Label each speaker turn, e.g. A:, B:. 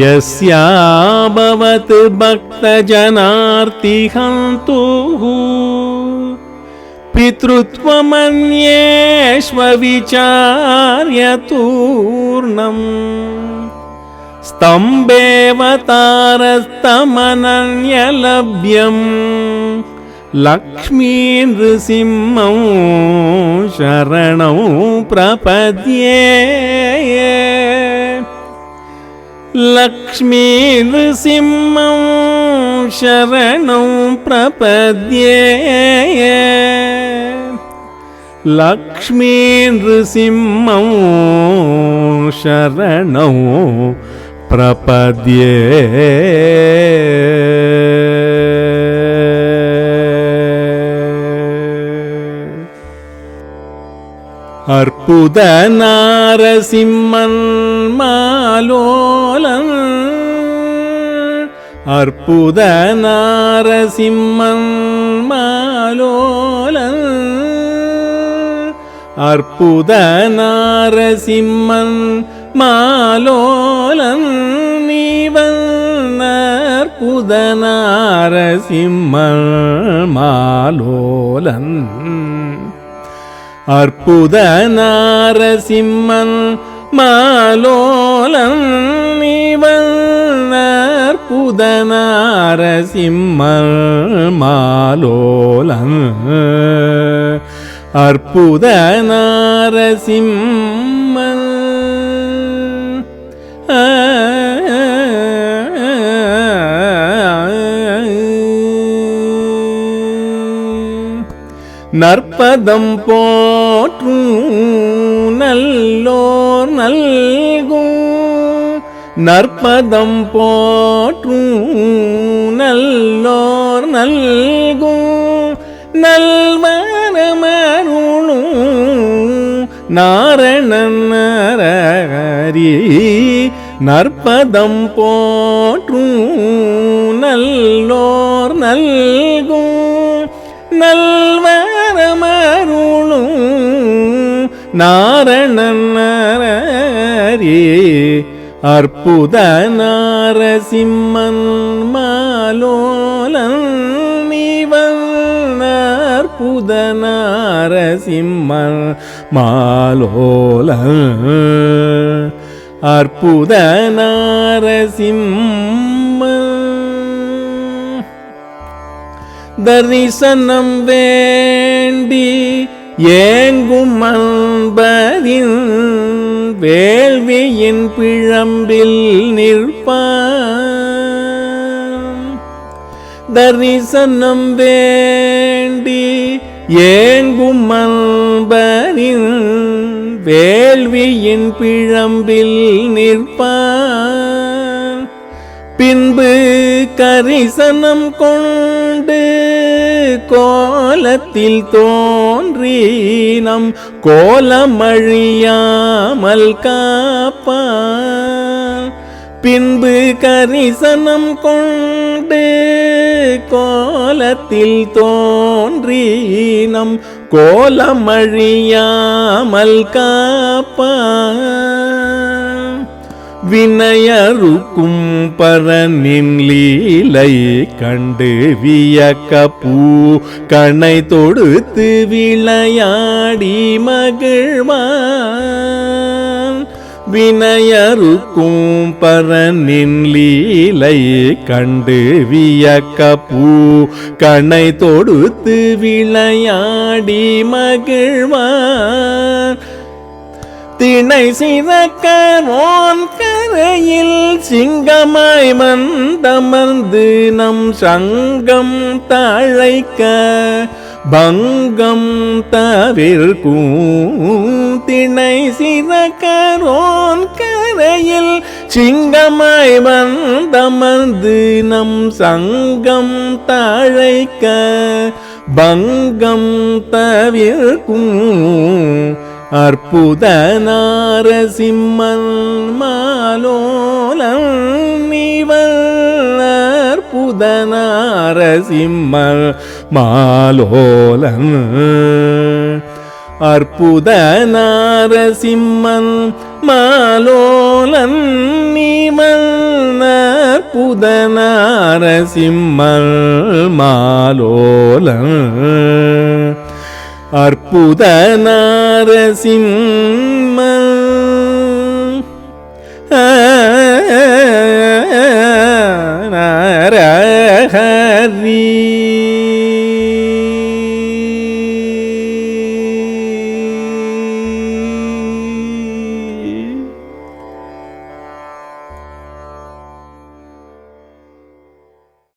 A: यस्याभवत् भक्तजनार्तिहन्तुः पितृत्वमन्येष्वविचार्यतूर्णम् स्तम्भेवतारस्तमनन्यलभ्यम् लक्ष्मी नृसिंहं शरणौ प्रपद्ये లక్ష్మీ నృసింహం శరణం ప్రపద్యే. లక్ష్మీ నృసింహం శరణం ప్రపద్యే. அற்புத நாரசிம்மன் மாலோலன். அற்புத நாரசிம்மன் மாலோலன். அற்புத நாரசிம்மன் மாலோலன். நீவன் அற்புத நாரசிம்மன் மாலோலன். அற்புத நாரசிம்மன் மாலோலன் இவன் அற்புத நாரசிம்மன் மாலோலன். அற்புத நாரசிம்மன் ஆ நற்பதம் போற்றும் நல்லோர் நல்கும். நற்பதம் போற்றும் நல்லோர் நல்கும். நல்வரமருளும் நாரணன் நரஹரி நற்பதம் போற்றும் நல்லோர் நல்கும். நல்வரமருளும் நாரணன் அற்புத நாரசிம்மன் மாலோலன் இவன் அற்புத நாரசிம்மன் மாலோலன். அற்புத நாரசிம்மன் தரிசனம் வேண்டி ஏங்கும் அன்பதின் வேள்வியின் பிழம்பில் நிற்பான். தரிசனம் வேண்டி ஏங்கும் அன்பரின் வேள்வியின் பிழம்பில் நிற்பான். பின்பு கரிசனம் கொண்டு கோலத்தில் தோன்றி நம் கோலமழியாமல் காப்பான் பின்பு கரிசனம் கொண்டு கோலத்தில் தோன்றி நம் கோலமழியாமல் காப்பான் வினயருக்கும் பரனின் லீலை கண்டு வியக்க பூ கணை தொடுத்து விளையாடி மகிழ்வான். வினயருக்கும் பரனின் லீலை கண்டு வியக்க பூ கணை தொடுத்து விளையாடி மகிழ்வான். திணை சிறக்கரோன் கரையில் சிங்கமாய் மந்தமர்ந்து நம் சங்கம் தழைக்க பங்கம் தவிர்க்கும் திணை சிறக்கரோன் கரையில் சிங்கமாய் வந்தமர்ந்து நம் சங்கம் தழைக்க பங்கம் தவிர்க்கும் அற்புத நாரசிம்மன் மாலோலம் நீவல் அற்புத நாரசிம்மன் மாலோலன். அற்புத நாரசிம்மன் மாலோலன் நீவன். அற்புத நாரசிம்மன் மாலோலன். அற்புத நாரசிம்மன்.